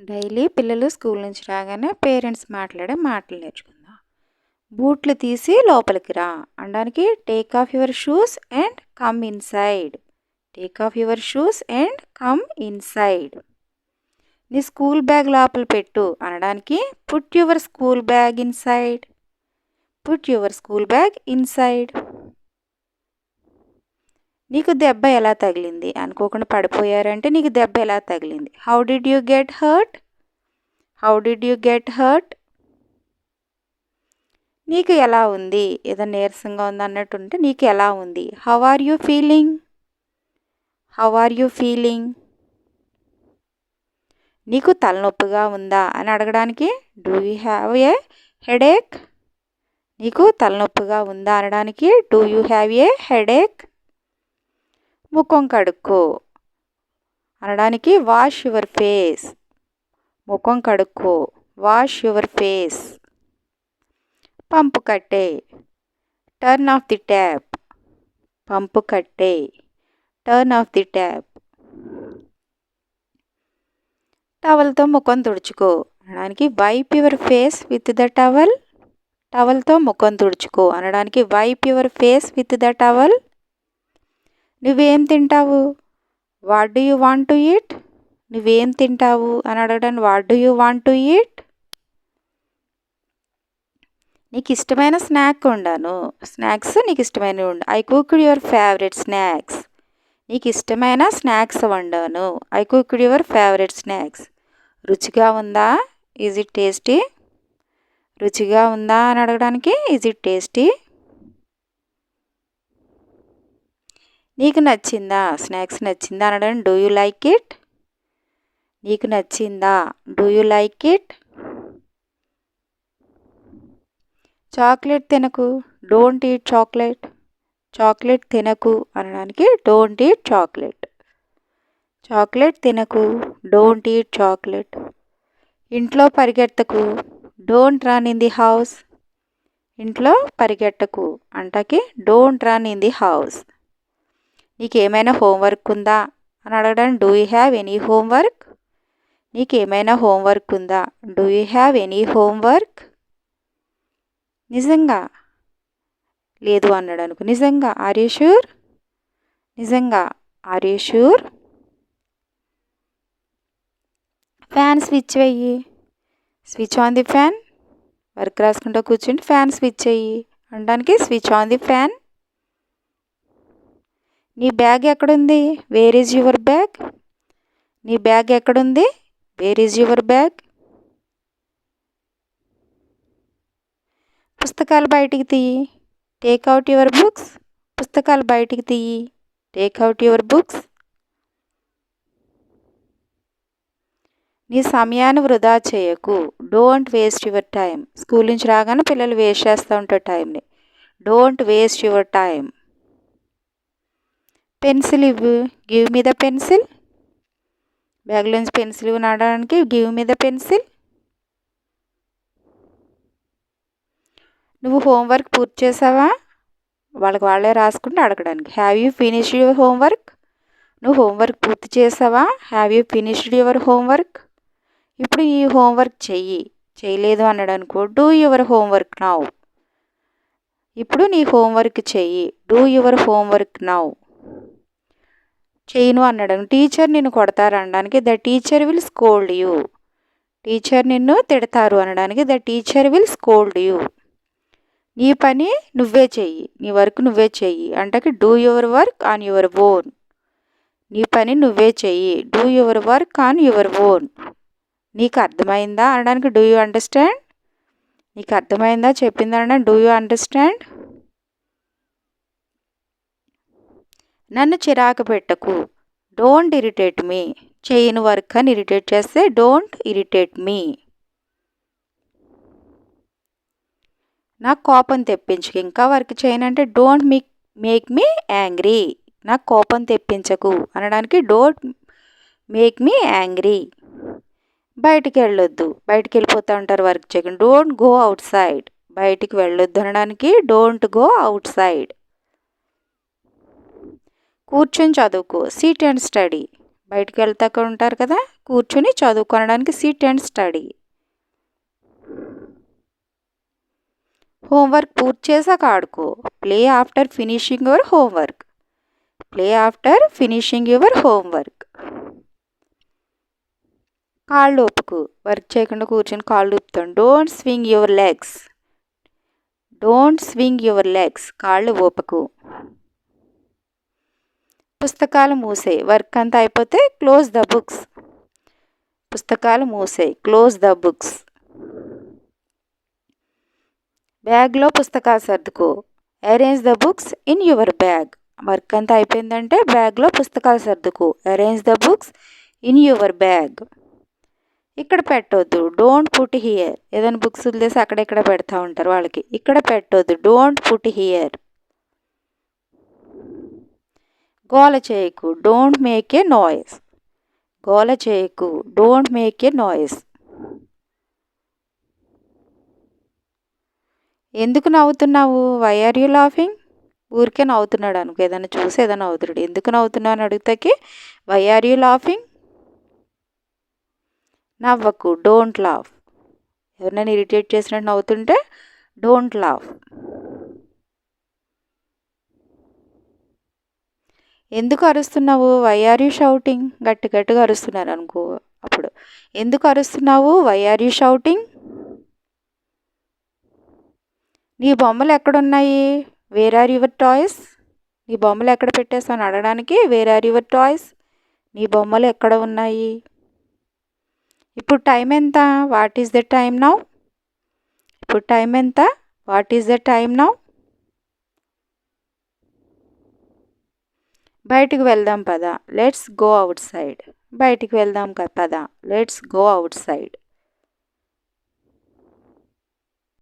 Daily పిల్లలు school నుంచి రాగానే పేరెంట్స్ మాట్లాడే మాటలు నేర్చుకుందాం. బూట్లు తీసి లోపలికి రా. అనడానికి take off your shoes and come inside take off your shoes and come inside నీ స్కూల్ బ్యాగ్ లోపల పెట్టు అనడానికి put your school bag inside put your school bag inside నీకు దెబ్బ ఎలా తగిలింది? అనుకోకుండా పడిపోయారంటే నీకు దెబ్బ ఎలా తగిలింది? How did you get hurt how did you get hurt నీకు ఎలా ఉంది? ఏదో నీరసంగా ఉంది అన్నట్టు ఉంటే నీకు ఎలా ఉంది? How are you feeling how are you feeling నీకు తలనొప్పిగా ఉందా? అని అడగడానికి do you have a headache నీకు తలనొప్పిగా ఉందా? అనడానికి do you have a headache ముఖం కడుక్కో. అనడానికి వాష్ యువర్ ఫేస్ ముఖం కడుక్కో. వాష్ యువర్ ఫేస్ పంపు కట్టే. టర్న్ ఆఫ్ ది ట్యాప్ పంపు కట్టే. టర్న్ ఆఫ్ ది ట్యాప్ టవల్తో ముఖం తుడుచుకో. అనడానికి wipe your face with the towel టవల్తో ముఖం తుడుచుకో. అనడానికి wipe your face with the towel నువ్వేం తింటావు? What do you want to eat నువ్వేం తింటావు? అని అడగడానికి what do you want to eat నీకు ఇష్టమైన స్నాక్ ఉండాను. స్నాక్స్ నీకు ఇష్టమైనవి ఉండు I cooked your favourite snacks నీకు ఇష్టమైన స్నాక్స్ వండాను. I cooked your favourite snacks రుచిగా ఉందా? ఈజ్ ఇట్ టేస్టీ రుచిగా ఉందా? అని అడగడానికి ఈజ్ ఇట్ టేస్టీ నీకు నచ్చిందా? స్నాక్స్ నచ్చిందా అనడం? Do you like it? నీకు నచ్చిందా? Do you like it? Chocolate తినకు. Don't eat chocolate. చాక్లెట్ తినకు అనడానికి డోంట్ ఈట్ చాక్లెట్. చాక్లెట్ తినకు. Don't eat chocolate. ఇంట్లో పరిగెత్తకు. Don't run in the house. ఇంట్లో పరిగెట్టకు అంటకి don't run in the house. నీకేమైనా హోంవర్క్ ఉందా? అని అడగడానికి do you have any homework? నీకు ఏమైనా హోంవర్క్ ఉందా? Do you have any homework? నిజంగా? లేదు అన్నాడు అనుకో. నిజంగా? ఆర్ యూ షూర్ నిజంగా. Are you sure fan switch వెయ్యి. Switch on the fan? Work రాసుకుంటూ కూర్చుంటే ఫ్యాన్ స్విచ్ అయ్యి అనడానికి స్విచ్ ఆన్ ది ఫ్యాన్? నీ బ్యాగ్ ఎక్కడుంది? వేర్ ఈజ్ యువర్ బ్యాగ్ నీ బ్యాగ్ ఎక్కడుంది? వేర్ ఈజ్ యువర్ బ్యాగ్ పుస్తకాలు బయటికి తీయి. టేక్ అవుట్ యువర్ బుక్స్ పుస్తకాలు బయటికి తీయి. టేక్ అవుట్ యువర్ బుక్స్ నీ సమయాన్ని వృధా చేయకు. Don't waste your time school నుంచి రాగానే పిల్లలు వేస్ట్ చేస్తూ ఉంటారు టైంని don't waste your time pencil ఇవ్వు. Give me the pencil. బ్యాగ్లోంచి pencil నాడడానికి గివ్ మీద పెన్సిల్. నువ్వు హోంవర్క్ పూర్తి చేసావా? వాళ్ళకి వాళ్ళే రాసుకుంటే అడగడానికి. Have you finished your homework నువ్వు హోంవర్క్ పూర్తి చేసావా? Have you finished your homework ఇప్పుడు ఈ హోంవర్క్ చెయ్యి. చేయలేదు అన్నాడు అనుకో డూ యువర్ హోంవర్క్ నౌ ఇప్పుడు నీ హోంవర్క్ చెయ్యి. డూ యువర్ హోంవర్క్ నౌ చేయను అన్నాడు. టీచర్ నిన్ను కొడతారు అనడానికి the teacher will scold you. Teacher నిన్ను తిడతారు అనడానికి the teacher will scold you. నీ పని నువ్వే చెయ్యి. నీ వర్క్ నువ్వే చెయ్యి. అంటే do your work on your own. నీ పని నువ్వే చెయ్యి. Do your work on your own. నీకు అర్థమైందా అనడానికి డూ యూ అండర్స్టాండ్? నీకు అర్థమైందా చెప్పింది అనడానికి డూ యూ అండర్స్టాండ్? నన్ను చిరాకు పెట్టకు. Don't irritate me. చేయని వర్క్ అని ఇరిటేట్ చేస్తే డోంట్ ఇరిటేట్ మీ. నాకు కోపం తెప్పించకు. ఇంకా work చేయనంటే don't me make me angry. నాకు కోపం తెప్పించకు అనడానికి డోంట్ మేక్ మీ యాంగ్రీ. బయటికి వెళ్ళొద్దు. బయటికి వెళ్ళిపోతూ ఉంటారు వర్క్ చేయకుండా. Don't go outside. బయటికి వెళ్ళొద్దు అనడానికి డోంట్ గో అవుట్ సైడ్. కూర్చొని చదువుకో. సీట్ అండ్ స్టడీ బయటికి వెళ్తాక ఉంటారు కదా? కూర్చొని చదువుకోనడానికి సీట్ అండ్ స్టడీ హోంవర్క్ పూర్తి చేసాక ఆడుకో. Play after finishing your homework play after finishing your homework కాళ్ళు ఒప్పుకు. వర్క్ చేయకుండా కూర్చొని కాళ్ళు ఊపుతాం don't swing your legs don't swing your legs కాళ్ళు ఊపకు పుస్తకాలు మూసేయి వర్క్ అంతా అయిపోతే క్లోజ్ ద బుక్స్. పుస్తకాలు మూసేయి క్లోజ్ ద బుక్స్. బ్యాగ్లో పుస్తకాలు సర్దుకో. Arrange the books in your bag. Work అంతా అయిపోయిందంటే బ్యాగ్లో పుస్తకాలు సర్దుకో. Arrange the books in your bag. ఇక్కడ పెట్టొద్దు. Don't put here. ఏదైనా బుక్స్ వదిలేసి అక్కడెక్కడ పెడతా ఉంటారు వాళ్ళకి. ఇక్కడ పెట్టొద్దు. Don't put here. గోల చేయకు డోంట్ మేక్ ఏ నాయిస్. గోల చేయకు డోంట్ మేక్ ఏ నాయిస్. ఎందుకు నవ్వుతున్నావు? వై ఆర్ యూ లాఫింగ్ ఊరికే నవ్వుతున్నాడు అనుకో ఏదైనా చూసి ఏదైనా నవ్వుతున్నాడు. ఎందుకు నవ్వుతున్నావు అని అడుగుతాకి వై ఆర్ యూ లాఫింగ్ నవ్వకు డోంట్ లాఫ్ ఎవరినైనా ఇరిటేట్ చేసినట్టు నవ్వుతుంటే డోంట్ లాఫ్ ఎందుకు అరుస్తున్నావు? వై ఆర్ యూ షౌటింగ్ గట్టి గట్టిగా అరుస్తున్నారు అనుకో అప్పుడు. ఎందుకు అరుస్తున్నావు? వై ఆర్ యూ షౌటింగ్ నీ బొమ్మలు ఎక్కడున్నాయి? వేర్ ఆర్ యువర్ టాయ్స్ నీ బొమ్మలు ఎక్కడ పెట్టేస్తాను అడగడానికి వేర్ ఆర్ యువర్ టాయ్స్ నీ బొమ్మలు ఎక్కడ ఉన్నాయి? ఇప్పుడు టైం ఎంత? What is the time now ఇప్పుడు టైం ఎంత? What is the time now బయటికి వెళ్దాం పద. లెట్స్ గో అవుట్ సైడ్ బయటికి వెళ్దాం పద. Let's go out side